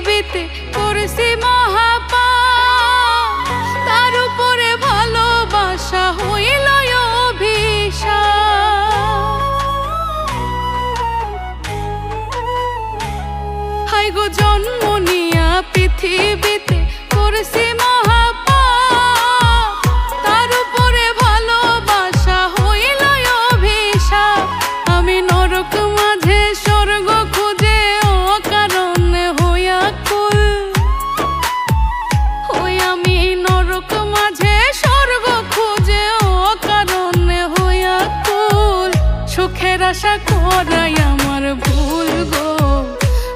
পৃথিবীতে করেছি মহাপা আশা করাই আমার ভুল গো।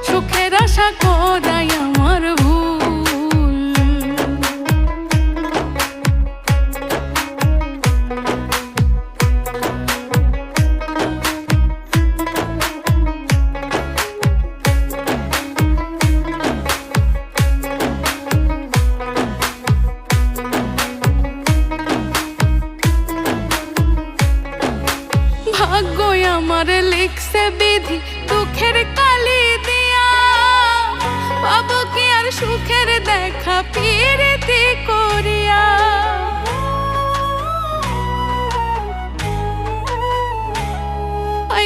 সুখের আশা করাই আমার ভাগ্য আমার লিখছে বিধি, দুঃখের কালি দিয়া। পাবো কি আর সুখের দেখা পিরিতি করিয়া? আই